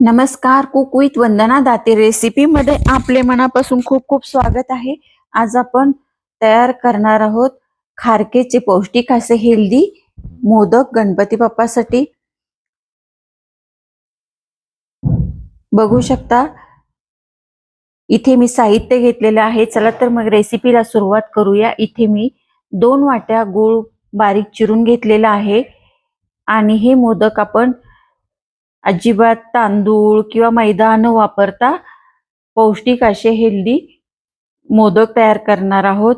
नमस्कार cook with Vandana Date रेसिपीमध्ये आपले मनापासून खूप खूप स्वागत आहे. आज आपण तयार करणार आहोत खारकेचे पौष्टिक असे हेल्दी मोदक गणपती बाप्पासाठी. बघू शकता इथे मी साहित्य घेतलेलं आहे. चला तर मग रेसिपीला सुरुवात करूया. इथे मी दोन वाट्या गूळ बारीक चिरून घेतलेला आहे. आणि हे मोदक आपण अजिबात तांदूळ किंवा मैदा न वापरता पौष्टिक असे हेल्दी मोदक तयार करणार आहोत.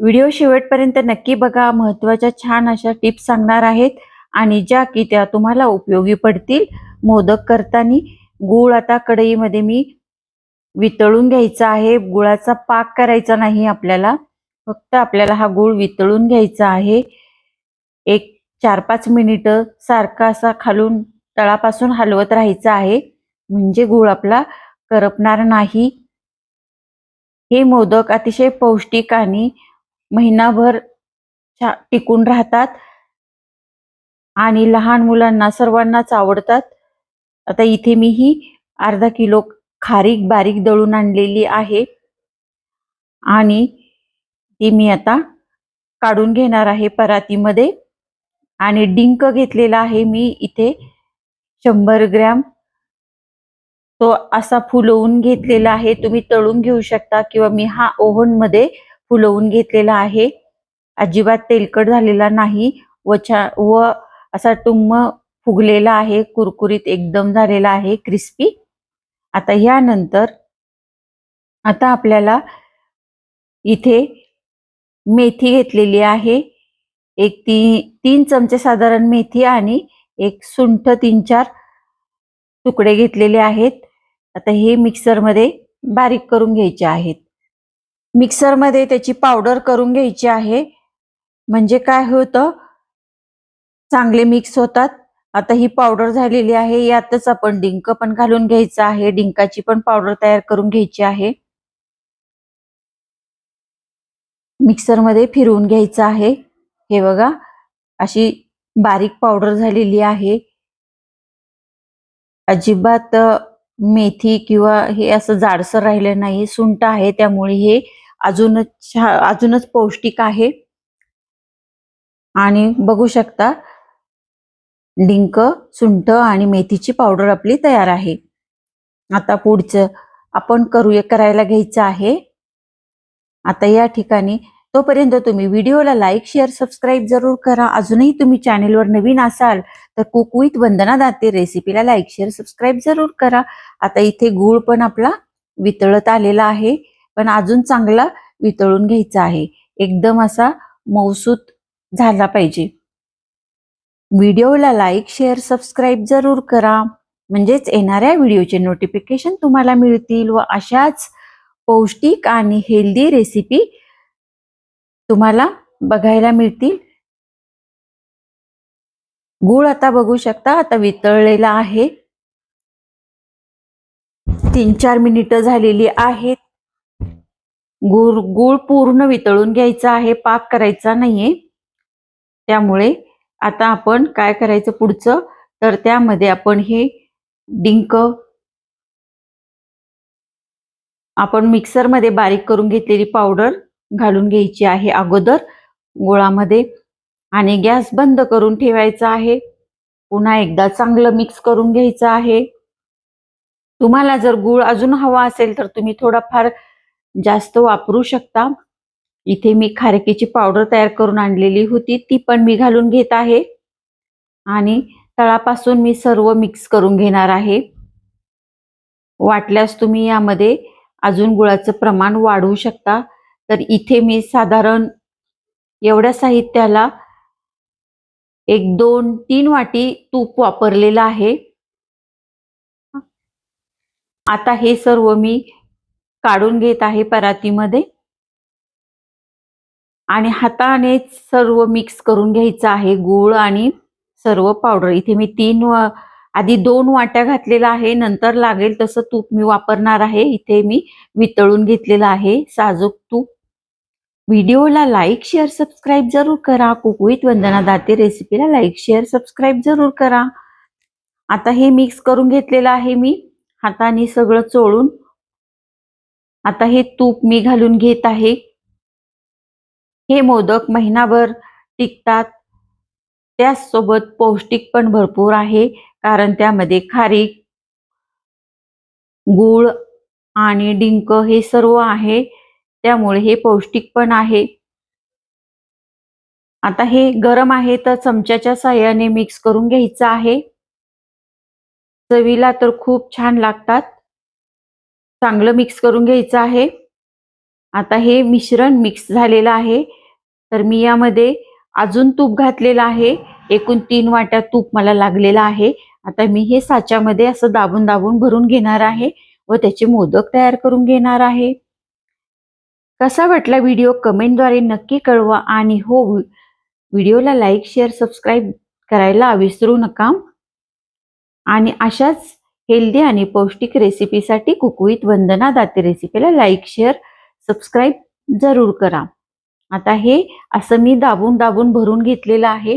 व्हिडिओ शेवटपर्यंत नक्की बघा. महत्त्वाच्या छान अशा टिप्स सांगणार आहेत आणि ज्या की त्या तुम्हाला उपयोगी पडतील. मोदक करताना गूळ आता कढईमध्ये मी वितळून घ्यायचा आहे. गुळाचा पाक करायचा नाही आपल्याला. फक्त आपल्याला हा गूळ वितळून घ्यायचा आहे. एक चार पाच मिनिटं सारखा असा खालून तळापासून हलवत राहायचं आहे. म्हणजे गुळ आपला करपणार नाही. हे मोदक अतिशय पौष्टिक आणि महिनाभर टिकून राहतात. आणि लहान मुलांना सर्वांनाच आवडतात. आता इथे मी ही अर्धा किलो खारीक बारीक दळून आणलेली आहे. आणि ती मी आता काढून घेणार आहे परातीमध्ये. आणि डिंक घेतलेला आहे मी इथे. शंभर ग्रॅम. तो असा फुलवून घेतलेला आहे. तुम्ही तळून घेऊ शकता किंवा मी हा ओव्हनमध्ये फुलवून घेतलेला आहे. अजिबात तेलकट झालेला नाही. व छा व असा टुम्म फुगलेला आहे. कुरकुरीत एकदम झालेला आहे. क्रिस्पी. आता यानंतर आता आपल्याला इथे मेथी घेतलेली आहे. एक ती तीन चमचे साधारण मेथी आणि एक सुंठ तीन चार तुकडे घेतलेले आहेत. आता हे मिक्सरमध्ये बारीक करून घ्यायचे आहेत. मिक्सरमध्ये त्याची पावडर करून घ्यायची आहे. म्हणजे काय होतं? चांगले मिक्स होतात. आता ही पावडर झालेली आहे. यातच आपण डिंक पण घालून घ्यायचं आहे. डिंकाची पण पावडर तयार करून घ्यायची आहे. मिक्सरमध्ये फिरवून घ्यायचं आहे. हे बघा अशी बारीक पावडर झालेली आहे. अजिबात मेथी किंवा हे असं जाडसर राहिलं नाही सुंट आहे त्यामुळे हे अजूनच अजूनच पौष्टिक आहे. आणि बघू शकता डिंक सुंठ आणि मेथीची पावडर आपली तयार आहे. आता पुढचं आपण करूया करायला घ्यायचं आहे. आता या ठिकाणी तोपर्यंत तुम्ही व्हिडिओला लाईक शेअर सबस्क्राईब जरूर करा. अजूनही तुम्ही चॅनेलवर नवीन असाल तर कुक विथ वंदना दाते रेसिपीला लाईक शेअर सबस्क्राईब जरूर करा. आता इथे गूळ पण आपला वितळत आलेला आहे. पण अजून चांगला वितळून घ्यायचा आहे. एकदम असा मौसूत झाला पाहिजे. व्हिडिओला लाईक शेअर सबस्क्राईब जरूर करा. म्हणजेच येणाऱ्या व्हिडिओचे नोटिफिकेशन तुम्हाला मिळतील व अशाच पौष्टिक आणि हेल्दी रेसिपी तुम्हाला बघायला मिळतील. गुळ आता बघू शकता आता वितळलेला आहे. तीन चार मिनिटं झालेली आहेत. गुळ गुळ पूर्ण वितळून घ्यायचा आहे पाक करायचा नाहीये. त्यामुळे आता आपण काय करायचं पुढचं? तर त्यामध्ये आपण हे डिंक आपण मिक्सरमध्ये बारीक करून घेतलेली पावडर घालून घ्यायची आहे अगोदर गोळामध्ये आणि गॅस बंद करून ठेवायचा आहे. पुन्हा एकदा चांगलं मिक्स करून घ्यायचं आहे. तुम्हाला जर गुळ अजून हवा असेल तर तुम्ही थोडाफार जास्त वापरू शकता. इथे मी खारकीची पावडर तयार करून आणलेली होती ती पण मी घालून घेत आहे. आणि तळापासून मी सर्व मिक्स करून घेणार आहे. वाटल्यास तुम्ही यामध्ये अजून गुळाचं प्रमाण वाढवू शकता. तर इथे मी साधारण एवढ्या साहित्याला एक दोन तीन वाटी तूप वापरलेलं आहे. आता हे सर्व मी काढून घेत आहे परातीमध्ये. आणि हाताने सर्व मिक्स करून घ्यायचं आहे गूळ आणि सर्व पावडर. इथे मी तीन आधी दोन वाट्या घातलेला आहे नंतर लागेल तसं तूप मी वापरणार आहे. इथे मी वितळून घेतलेलं आहे साजूक तूप. व्हिडिओला लाईक शेअर सबस्क्राईब जरूर करा. कुकुईत वंदना दाते रेसिपीला लाईक शेअर सबस्क्राईब जरूर करा. आता हे मिक्स करून घेतलेलं आहे मी. हाताने सगळं चोळून. आता हे तूप मी घालून घेत आहे. हे मोदक महिनाभर टिकतात. त्याचसोबत पौष्टिक पण भरपूर आहे कारण त्यामध्ये खारीक गूळ आणि डिंक हे सर्व आहे. त्यामुळे हे पौष्टिक पण आहे. आता हे गरम आहे तर चमच्याच्या साह्याने मिक्स करून घ्यायचं आहे. चवीला तर खूप छान लागतात. चांगलं मिक्स करून घ्यायचं आहे. आता हे मिश्रण मिक्स झालेलं आहे. तर मी यामध्ये अजून तूप घातलेलं आहे. एकूण तीन वाट्या तूप मला लागलेलं आहे. आता मी हे साच्यामध्ये असं दाबून दाबून भरून घेणार आहे व त्याचे मोदक तयार करून घेणार आहे. कसा वाटला व्हिडिओ कमेंटद्वारे नक्की कळवा आणि हो व्हिडिओला लाईक शेअर सबस्क्राईब करायला विसरू नका. आणि अशाच हेल्दी आणि पौष्टिक रेसिपीसाठी कुकवीत वंदना दाते रेसिपीला लाईक शेअर सबस्क्राईब जरूर करा. आता हे असं मी दाबून दाबून भरून घेतलेलं आहे.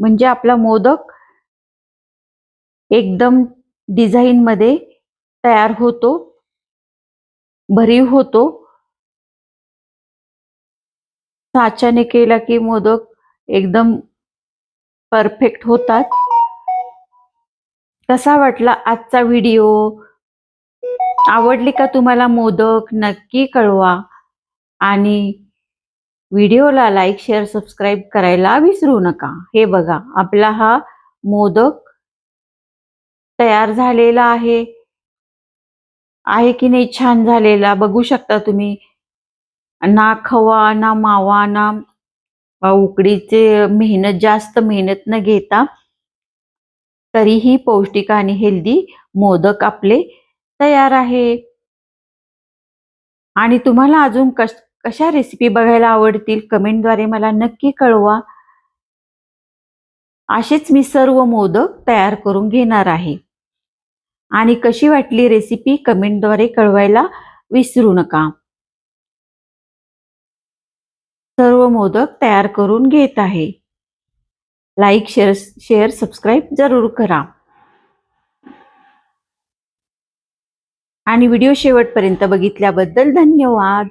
म्हणजे आपला मोदक एकदम डिझाईनमध्ये तयार होतो भरीव होतो. साच्याने केला की मोदक एकदम परफेक्ट होतात. कसा वाटला आजचा व्हिडिओ आवडली का तुम्हाला मोदक? नक्की कळवा. आणि व्हिडिओला लाईक शेअर सबस्क्राईब करायला विसरू नका. हे बघा आपला हा मोदक तयार झालेला आहे. आहे की नाही? छान झालेला. बघू शकता तुम्ही. ना खवा ना मावा ना उकडीचे मेहनत जास्त मेहनत न घेता तरीही पौष्टिक आणि हेल्दी मोदक आपले तयार आहे. आणि तुम्हाला अजून कश कशा रेसिपी बघायला आवडतील कमेंटद्वारे मला नक्की कळवा. असेच मी सर्व मोदक तयार करून घेणार आहे. आणि कशी वाटली रेसिपी कमेंटद्वारे कळवायला विसरू नका. सर्व मोदक तयार करून घेत आहे. लाईक शेअर शेअर सबस्क्राईब जरूर करा. आणि व्हिडिओ शेवटपर्यंत बघितल्याबद्दल धन्यवाद.